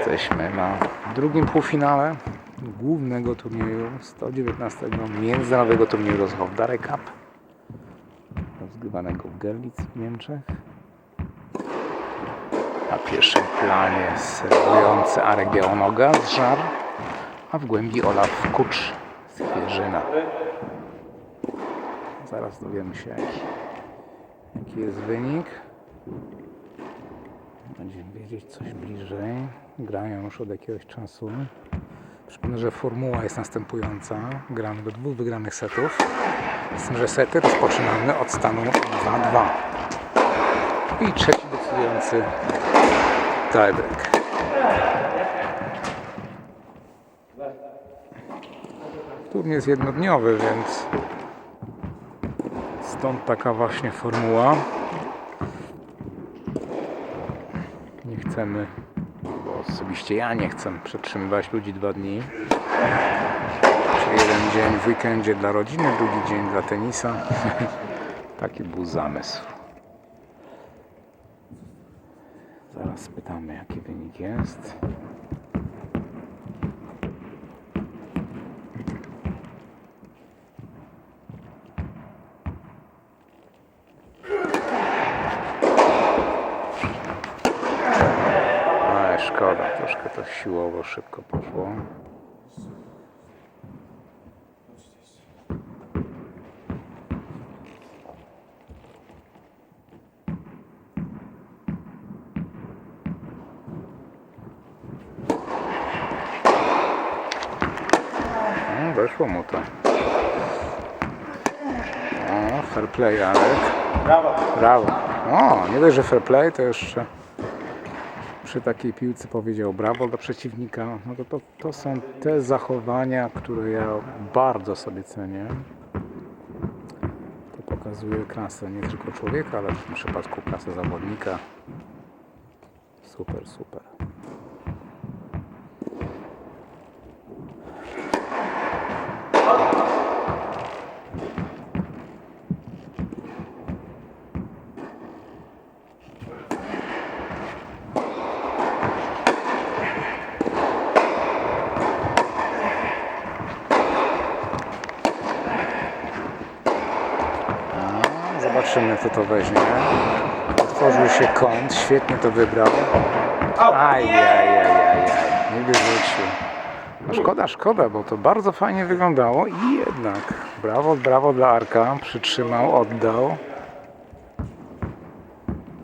Jesteśmy na drugim półfinale głównego turnieju 119 międzynarodowego turnieju rozwoju Darek Cup rozgrywanego w Görlitz w Niemczech. Na pierwszym planie serwujący Arek Białonoga z Żar, a w głębi Olaf Kucz z Chwierzyna. Zaraz dowiemy się jaki jest wynik. Będziemy wiedzieć coś bliżej. Grają już od jakiegoś czasu. Przypomnę, że formuła jest następująca. Gramy do dwóch wygranych setów. Z tym, że sety rozpoczynamy od stanu 2-2. I trzeci decydujący tiebreak. Turniej jest jednodniowy, więc stąd taka właśnie formuła. Nie chcemy, bo osobiście ja nie chcę przetrzymywać ludzi dwa dni. Czyli jeden dzień w weekendzie dla rodziny, drugi dzień dla tenisa. Taki był zamysł. Zaraz spytamy, jaki wynik jest. Ale szkoda, troszkę to siłowo szybko poszło. No, weszło mu to. O, fair play, Alek. Brawo. Brawo. O, nie dość, że fair play, to jeszcze przy takiej piłce powiedział brawo dla przeciwnika. No to, to, to są te zachowania, które ja bardzo sobie cenię. To pokazuje klasę nie tylko człowieka, ale w tym przypadku klasę zawodnika. Super, super. A, Zobaczymy, kto to weźmie. Otworzył się kąt, świetnie to wybrał. Ajajajajaj, nie wyrzucił. No szkoda, szkoda, bo to bardzo fajnie wyglądało i jednak brawo, brawo dla Arka. Przytrzymał, oddał.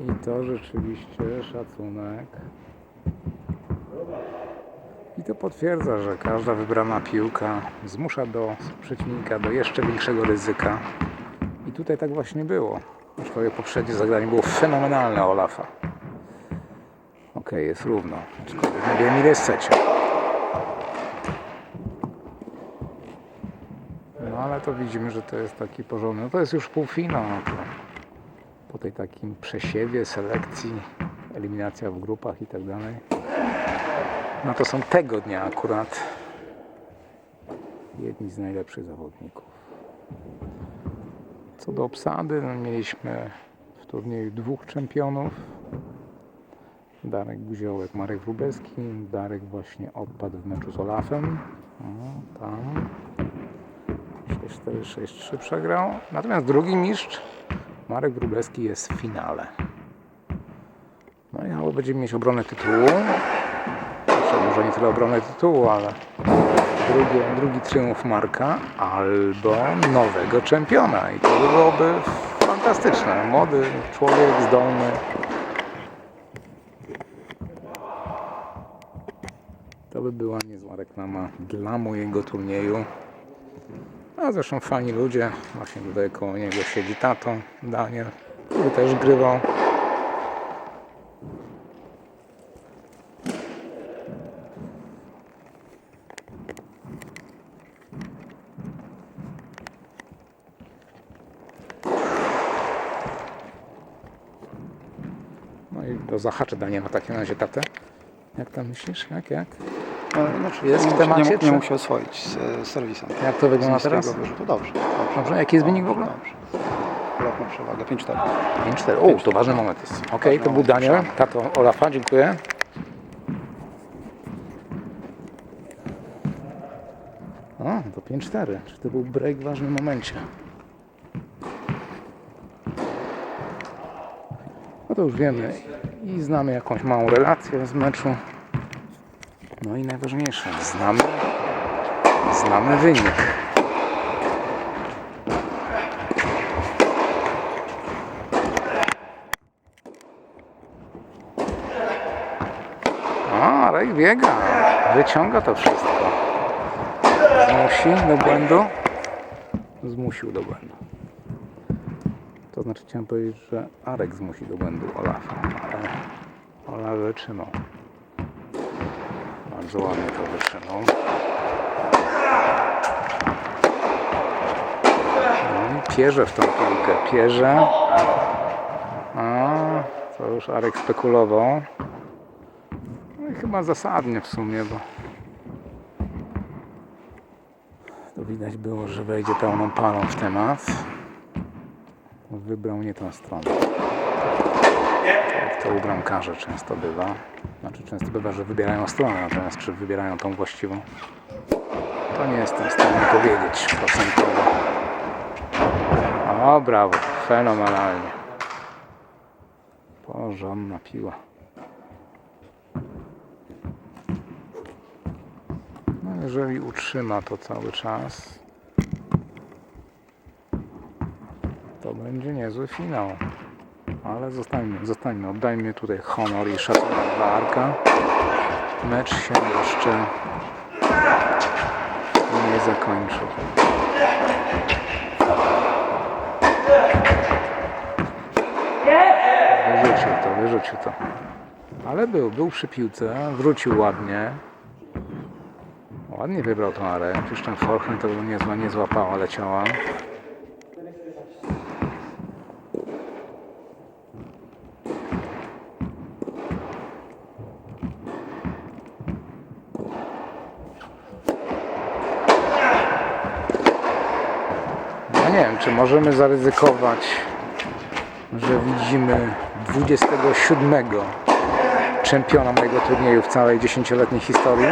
I to rzeczywiście szacunek. I to potwierdza, że każda wybrana piłka zmusza do przeciwnika do jeszcze większego ryzyka. I tutaj tak właśnie było. Aczkolwiek poprzednie zagranie było fenomenalne Olafa. Okej, jest równo. Aczkolwiek nie wiem ile jest. No ale to widzimy, że to jest taki porządny. No to jest już półfinał. Po tej takim przesiewie, selekcji, eliminacja w grupach i tak dalej. No to są tego dnia akurat jedni z najlepszych zawodników. Co do obsady, no mieliśmy w turnieju dwóch czempionów. Darek Guziołek, Marek Wróbelski. Darek właśnie odpadł w meczu z Olafem. O, tam. 6-4, 6-3 przegrał. Natomiast drugi mistrz, Marek Wróbelski, jest w finale. No i albo będziemy mieć obronę tytułu. Może nie tyle obronę tytułu, ale drugi, drugi triumf Marka albo nowego czempiona. I to by byłoby fantastyczne. Młody człowiek, zdolny. To by była niezła reklama dla mojego turnieju. A zresztą fajni ludzie. Właśnie tutaj koło niego siedzi tato, Daniel, który też grywał. to zahaczę Daniela w takim razie tatę. Jak tam myślisz? Jak, jak? No, no czy jest w temacie? Nie, nie, nie mógł się oswoić e, z serwisem. Jak to wygląda teraz? Wyrzutu. Dobrze, dobrze. Dobrze, jaki jest wynik w ogóle? Dobrze. Olaf ma przewagę 5-4. 5-4, o, to ważny moment jest. Okej, okay, to był Daniel, tato Olafa, dziękuję. O, to 5-4, czy to był break w ważnym momencie? No to już wiemy i znamy jakąś małą relację z meczu. No i najważniejsze, znamy, znamy wynik. A, Rek biega, wyciąga to wszystko. Zmusi do błędu? Zmusił do błędu. Znaczy chciałem powiedzieć, że Arek zmusi do błędu Olafa, ale Olaf wytrzymał. Bardzo ładnie to wytrzymał. No pierze w tą piłkę, pierze. A, to już Arek spekulował. No i chyba zasadnie w sumie, bo to widać było, że wejdzie pełną parą w temat. Wybrał nie tą stronę. Jak to u bramkarza często bywa. Znaczy często bywa, że wybierają stronę, natomiast czy wybierają tą właściwą? To nie jestem w stanie powiedzieć procentowo. O, brawo, fenomenalnie. Porządna piła. No jeżeli utrzyma to cały czas, to będzie niezły finał. Ale zostańmy, zostańmy, oddajmy tutaj honor i szacunek dla Arka. Mecz się jeszcze nie zakończył. Wyrzucił to, wyrzucił to. Ale był, był przy piłce, wrócił ładnie. Ładnie wybrał tą arę. Przecież ten forehand to niezła, nie złapała, leciała. No nie wiem, czy możemy zaryzykować, że widzimy 27 czempiona mojego turnieju w całej 10-letniej historii.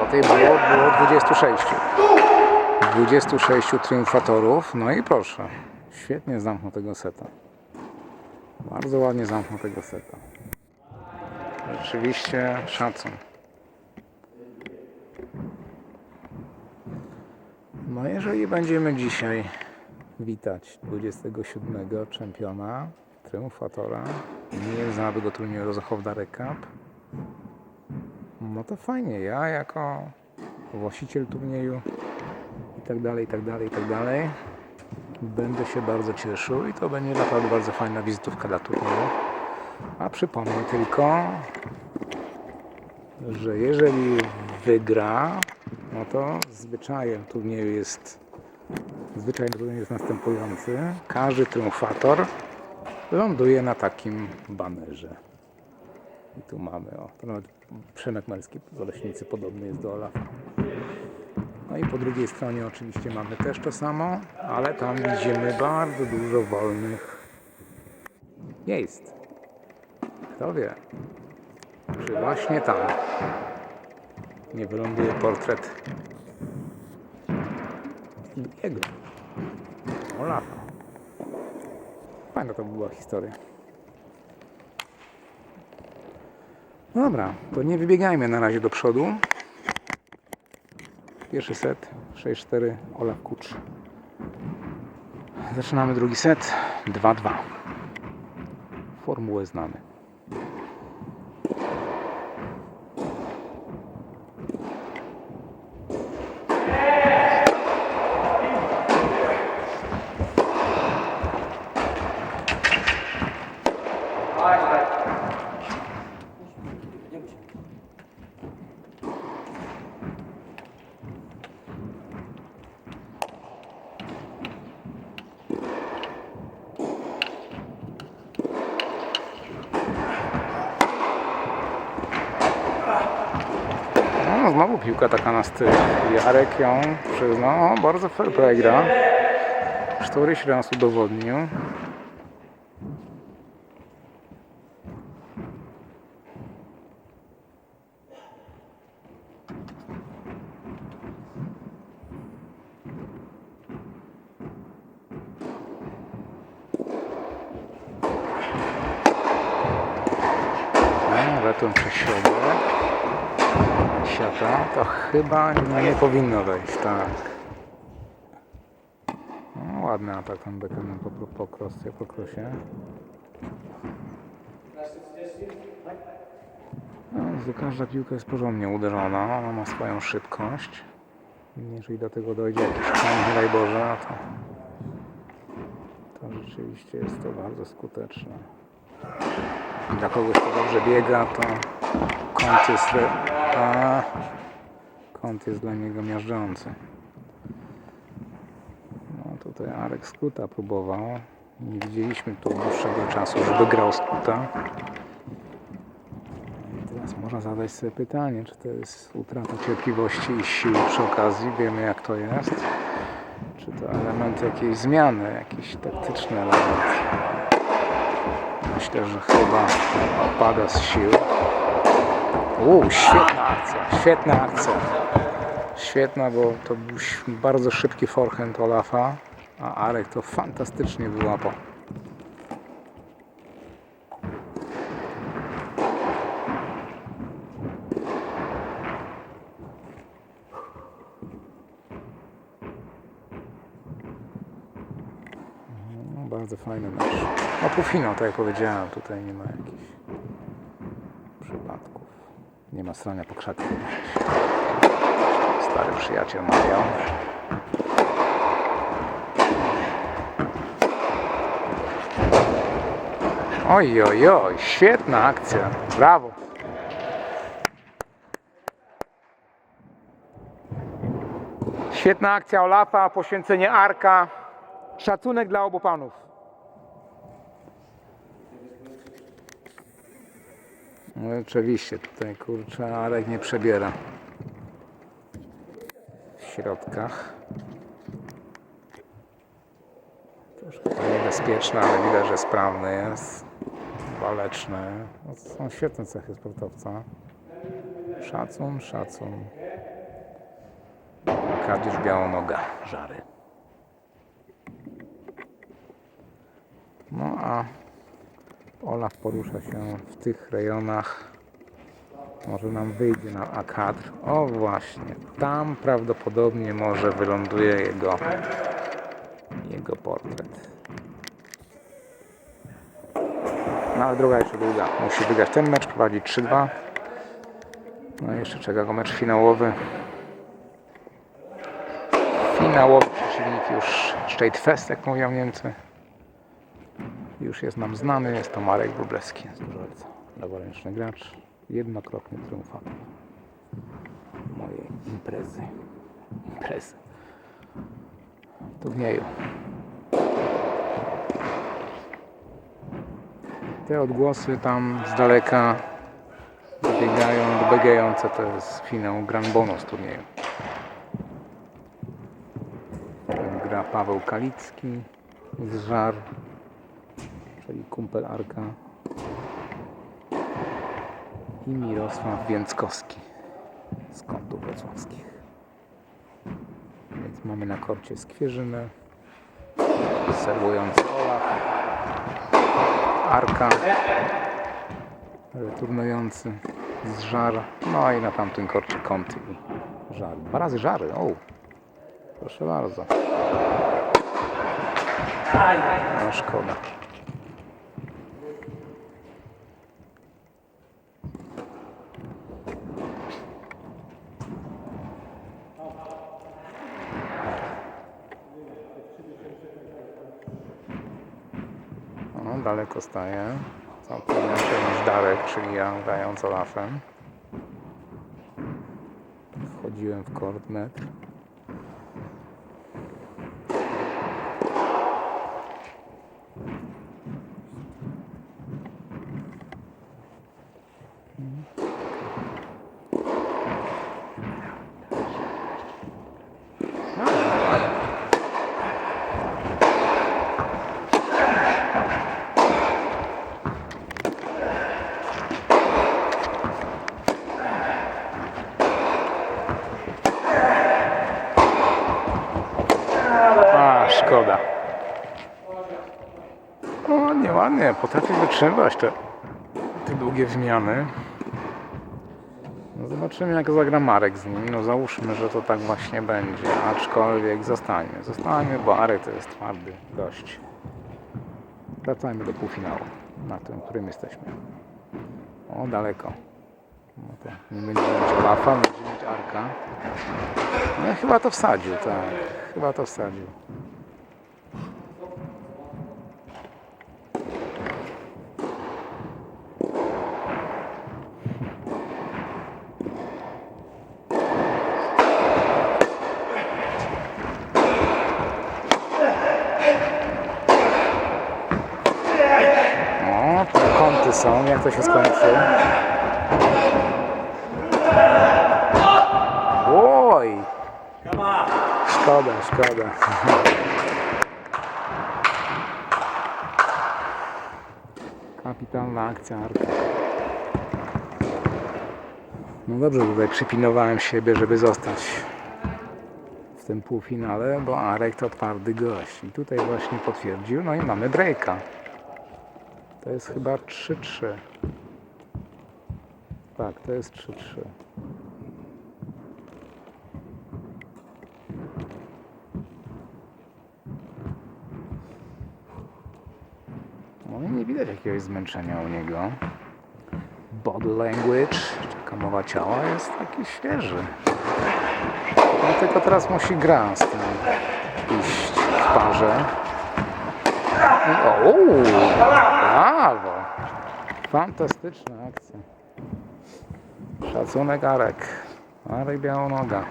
Bo tej było, było 26. 26 triumfatorów. No i proszę. Świetnie zamknął tego seta. Bardzo ładnie zamknął tego seta. Rzeczywiście szacun. No jeżeli będziemy dzisiaj witać 27 czempiona, triumfatora, nieznanego turnieju Rozochowda Cup, no to fajnie. Ja jako właściciel turnieju i tak dalej, i tak dalej, i tak dalej, będę się bardzo cieszył i to będzie naprawdę bardzo fajna wizytówka dla turnieju. A przypomnę tylko, że jeżeli wygra, no to zwyczajem turnieju jest zwyczajem turnieju jest następujący. Każdy triumfator ląduje na takim banerze. I tu mamy, o, to nawet Przemek Melski z Oleśnicy podobny jest do Olafa. No i po drugiej stronie oczywiście mamy też to samo, ale tam widzimy bardzo dużo wolnych miejsc. Kto wie, czy właśnie tam nie wyląduje portret jego, Olafa. Fajna to była historia. No dobra, to nie wybiegajmy na razie do przodu. Pierwszy set 6-4 Olaf Kucz. Zaczynamy drugi set 2-2. Formułę znamy. Znowu piłka taka na styl. Jarek ją przyznał. O, bardzo fair play gra. Któryś raz udowodnił. E, return przez środek siata, to chyba nie powinno wejść, tak. No, ładny atak tam Beckham po, po, po, krosie, po krosie. No, każda piłka jest porządnie uderzona, ona ma swoją szybkość. Jeżeli do tego dojdzie jakiś nie daj Boże, to, to rzeczywiście jest to bardzo skuteczne. Dla kogoś, kto dobrze biega, to kąt jest, a, kąt jest dla niego miażdżący. No tutaj Arek Skuta próbował. Nie widzieliśmy tu dłuższego czasu, żeby grał Skuta. I teraz można zadać sobie pytanie, czy to jest utrata cierpliwości i siły przy okazji. Wiemy jak to jest. Czy to element jakiejś zmiany, jakiś taktyczny element. Myślę, że chyba opada z sił. Uuu, świetna akcja, świetna akcja. Świetna, bo to był bardzo szybki forehand Olafa, a Arek to fantastycznie wyłapał. No, bardzo fajny mecz. No półfinał, tak jak powiedziałem, tutaj nie ma jakichś. Nie ma strania po krzaku. Stary przyjaciel Marian. Oj, oj, oj, świetna akcja. Brawo. Świetna akcja Olafa, poświęcenie Arka. Szacunek dla obu panów. No oczywiście, tutaj kurczę, Arek nie przebiera. W środkach. Troszkę to niebezpieczne, ale widać, że sprawny jest. Waleczny. No, to są świetne cechy sportowca. Szacun, szacun. Arkadiusz Białonoga, żary. No a Olaf porusza się w tych rejonach. Może nam wyjdzie na A-kadr. O właśnie, tam prawdopodobnie może wyląduje jego, jego portret. No ale droga jeszcze długa. Musi wygrać ten mecz, prowadzić 3-2. No i jeszcze czeka go mecz finałowy. Finałowy przeciwnik już Fest, jak mówią Niemcy. Już jest nam znany, jest to Marek Wróblewski z Dużowica. Leworęczny gracz, jednokrotny triumfator mojej imprezy. Imprezy. Turnieju. Te odgłosy tam z daleka dobiegają, dobiegające to jest finał Grand Bonus turnieju. Gra Paweł Kalicki z Żar, czyli kumpel Arka i Mirosław Więckowski z kątów wrocławskich. Więc mamy na korcie skwierzynę, serwujący Olaf, Arka, returnujący z Żar, no i na tamtym korcie kąty i Żar. Dwa razy Żary, o! Proszę bardzo. No szkoda. No, daleko staje. Całkiem inaczej niż Darek, czyli ja grając Olafem. Wchodziłem w kord metr. A, szkoda. O, nieładnie, potrafi wytrzymać te, te długie zmiany. No zobaczymy jak zagra Marek z nim. No załóżmy, że to tak właśnie będzie. Aczkolwiek zostańmy. Zostańmy, bo Arek to jest twardy gość. Wracajmy do półfinału. Na tym, którym jesteśmy. O, daleko. No to nie będzie mieć Olafa, będzie mieć Arka. No chyba to wsadził, tak. Chyba to wsadził. O, te kąty są, jak to się skończy. Oj! Szkoda, szkoda. Kapitalna akcja Arka. No dobrze, tutaj przypinowałem siebie, żeby zostać w tym półfinale, bo Arek to twardy gość. I tutaj właśnie potwierdził, no i mamy breaka. To jest chyba 3-3. Tak, to jest 3-3. No i nie widać jakiegoś zmęczenia u niego. Body language, taka mowa ciała jest taki świeży. No tylko teraz musi gra z tym iść w parze. O, brawo! Fantastyczna akcja. Szacunek Arek. Arek Białonoga.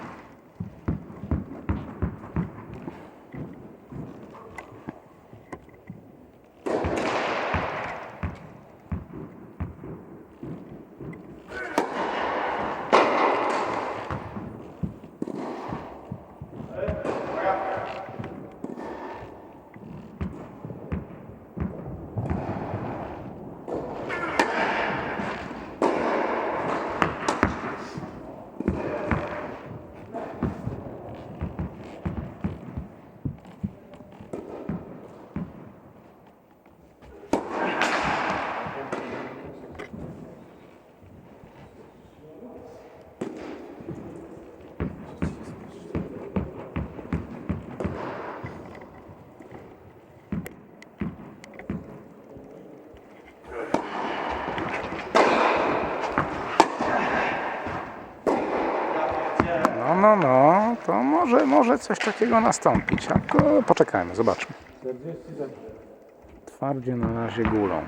No, no, no, to może, może coś takiego nastąpić. Poczekajmy, zobaczmy. Twardzie na razie górą.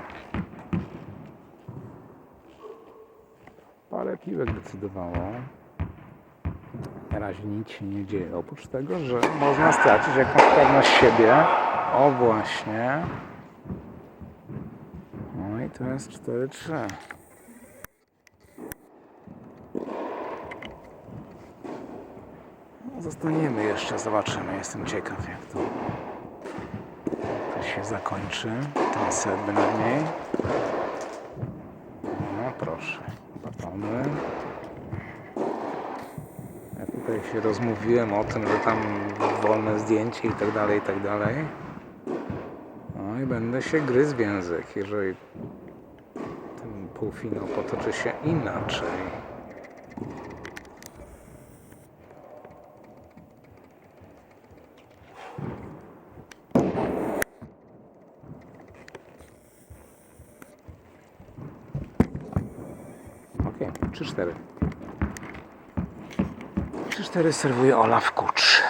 Parę piłek decydowało. Na razie nic się nie dzieje, oprócz tego, że można stracić jakąś pewność siebie. O właśnie. No i to jest 4-3. Zostaniemy jeszcze, zobaczymy. Jestem ciekaw, jak to, to się zakończy. Ten set bynajmniej. No proszę, batony. Ja tutaj się rozmówiłem o tym, że tam wolne zdjęcie i tak dalej, i tak dalej. No i będę się gryzł w język, jeżeli ten półfinał potoczy się inaczej. Okej, 3-4. 3-4 serwuje Olaf Kucz.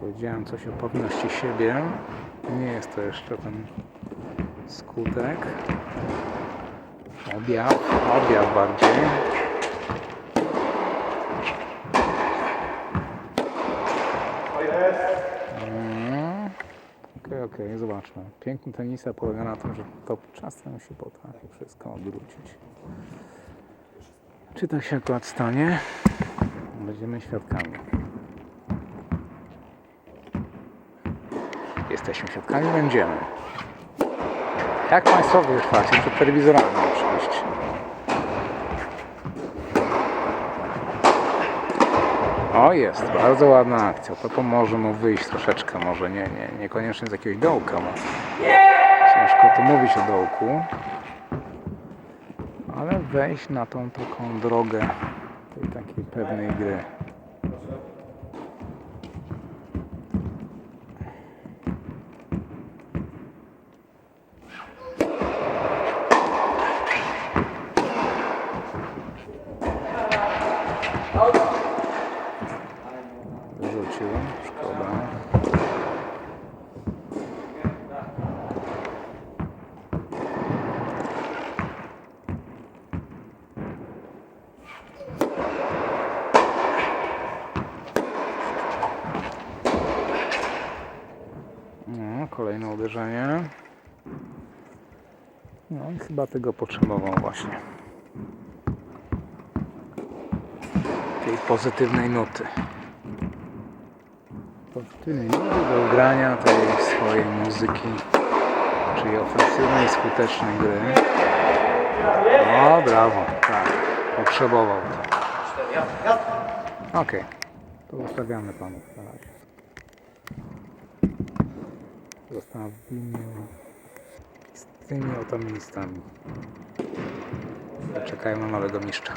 Powiedziałem coś o pewności siebie. Nie jest to jeszcze ten skutek. Objaw, objaw bardziej. Mm. Okej, okej, zobaczmy. Piękny tenisa polega na tym, że to czasem się potrafi wszystko odwrócić. Czy tak się akurat stanie? Będziemy świadkami. Jesteśmy świadkami, będziemy. Jak Państwo wytrwacie przed telewizorami oczywiście. O, jest, bardzo ładna akcja. To pomoże mu wyjść troszeczkę, może nie, nie, niekoniecznie z jakiegoś dołka. Bo ciężko tu mówić o dołku. Ale wejść na tą taką drogę tej takiej pewnej gry. Wyrzucił, szkoda. No, kolejne uderzenie. No i chyba tego potrzebował właśnie. Tej pozytywnej nuty. Pozytywnej nuty do grania tej swojej muzyki, czyli ofensywnej, skutecznej gry. O, brawo, tak, potrzebował to. Okej, to zostawiamy panów na razie. Zostawimy z tymi oto miejscami. Czekają na mistrza.